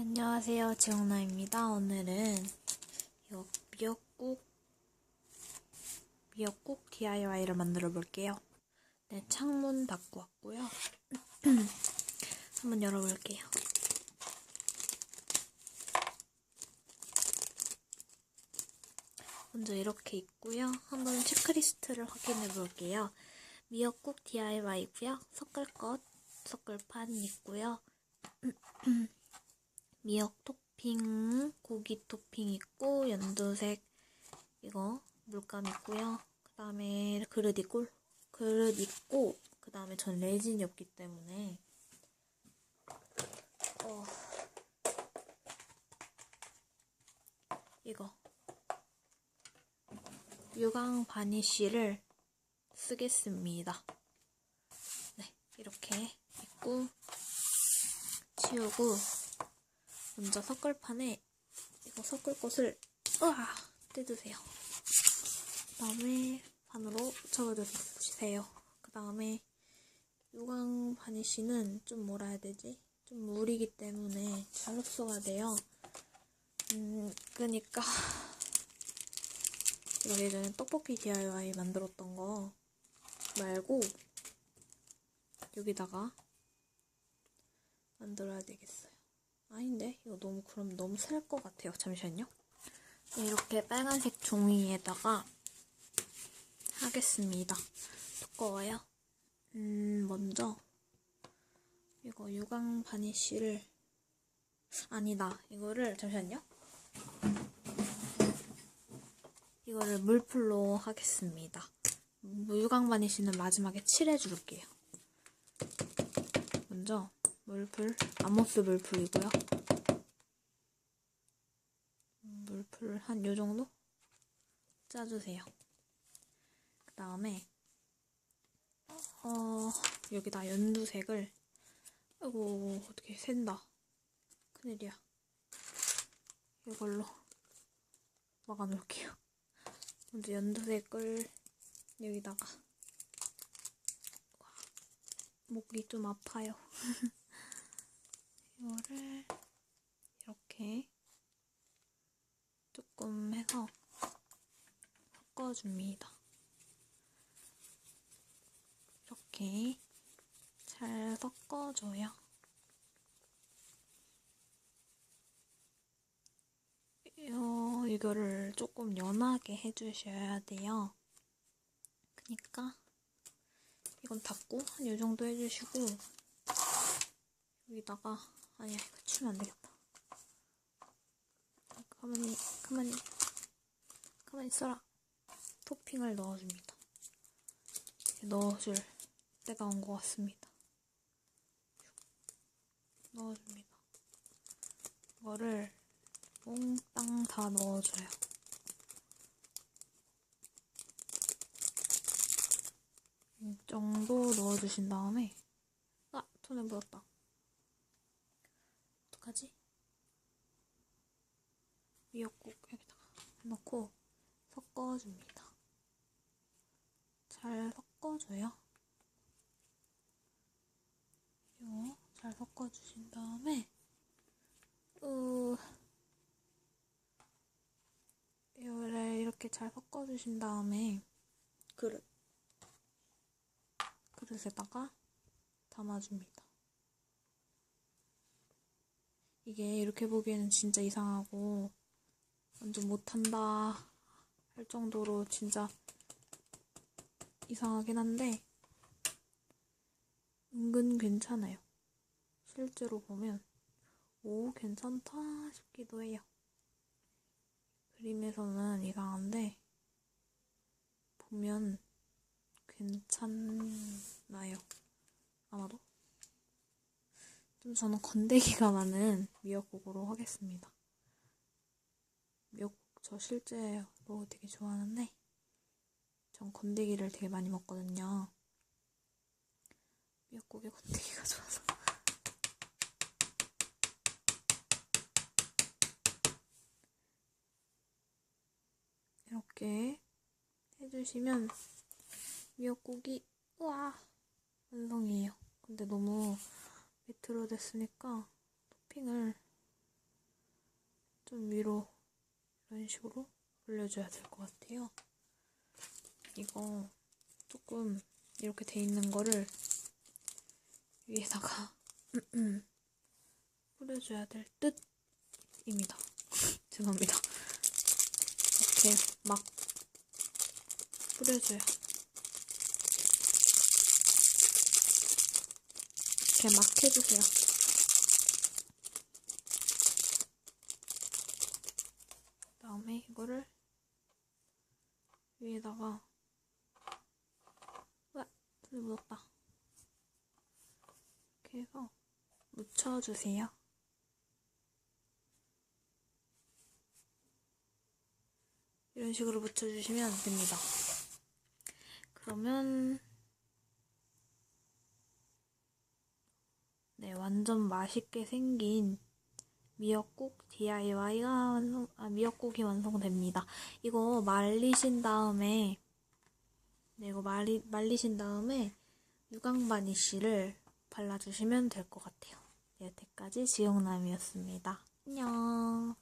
안녕하세요. 지영나입니다. 오늘은 미역국 미역국 DIY를 만들어 볼게요. 네, 창문 닫고 왔고요. 한번 열어볼게요. 먼저 이렇게 있고요. 한번 체크리스트를 확인해 볼게요. 미역국 DIY고요. 섞을 것, 섞을 판 있고요. 미역 토핑, 고기 토핑 있고 연두색 이거 물감 있고요. 그 다음에 그릇 있고 그릇 있고 그 다음에 전 레진이 없기 때문에 어 이거 유광 바니쉬를 쓰겠습니다. 네 이렇게 있고 치우고 먼저 섞을 판에 이거 섞을 것을 으아 뜯으세요. 그 다음에 반으로 접어주세요. 그 다음에 유광 바니쉬는 좀 뭐라 해야 되지? 좀 물이기 때문에 잘 흡수가 돼요. 음, 그니까 이거 예전에 떡볶이 DIY 만들었던 거 말고 여기다가 만들어야 되겠어요. 아닌데 이거 너무 그럼 너무 셀 것 같아요. 잠시만요. 이렇게 빨간색 종이에다가 하겠습니다. 두꺼워요. 음 먼저 이거 유광 바니쉬를 아니다 이거를 잠시만요. 이거를 물풀로 하겠습니다. 유광 바니쉬는 마지막에 칠해줄게요. 먼저 물풀, 아모스 물풀이고요. 물풀 한 요정도 짜주세요. 그 다음에 어, 여기다 연두색을 아이고 어떻게 샌다. 큰일이야. 이걸로 막아놓을게요. 먼저 연두색을 여기다가 목이 좀 아파요. 이거를 이렇게 조금 해서 섞어줍니다. 이렇게 잘 섞어줘요. 어, 이거를 조금 연하게 해주셔야 돼요. 그니까 이건 닫고 한 이 정도 해주시고 여기다가 아니야 이거 치면 안 되겠다. 가만히 가만히 가만히 있어라. 토핑을 넣어줍니다. 넣어줄 때가 온 것 같습니다. 넣어줍니다. 이거를 몽땅 다 넣어줘요. 이 정도 넣어주신 다음에 아 손에 묻었다. 어떡하지? 미역국 여기다가 넣고 섞어줍니다. 잘 섞어줘요. 이거 잘 섞어주신 다음에 으 이거를 이렇게 잘 섞어주신 다음에 그릇 그릇에다가 담아줍니다. 이게 이렇게 보기에는 진짜 이상하고 완전 못한다 할 정도로 진짜 이상하긴 한데 은근 괜찮아요. 실제로 보면 오 괜찮다 싶기도 해요. 그림에서는 이상한데 보면 괜찮나요? 아마도? 좀 저는 건더기가 많은 미역국으로 하겠습니다. 미역국 저 실제로 되게 좋아하는데 전 건더기를 되게 많이 먹거든요. 미역국에 건더기가 좋아서 이렇게 해주시면 미역국이 우와 완성이에요. 근데 너무 밑으로 됐으니까 토핑을 좀 위로 이런 식으로 올려줘야 될 것 같아요. 이거 조금 이렇게 돼 있는 거를 위에다가 뿌려줘야 될 듯입니다. 죄송합니다. 이렇게 막 뿌려줘요. 이렇게 막 해주세요. 다음에 이거를 위에다가 와, 손에 묻었다. 이렇게 해서 묻혀주세요. 이런 식으로 묻혀주시면 됩니다. 그러면 네, 완전 맛있게 생긴 미역국 DIY가 완성, 아, 미역국이 완성됩니다. 이거 말리신 다음에, 네, 이거 말리, 말리신 다음에 유광 바니쉬를 발라주시면 될 것 같아요. 네, 여태까지 지영남이었습니다. 안녕.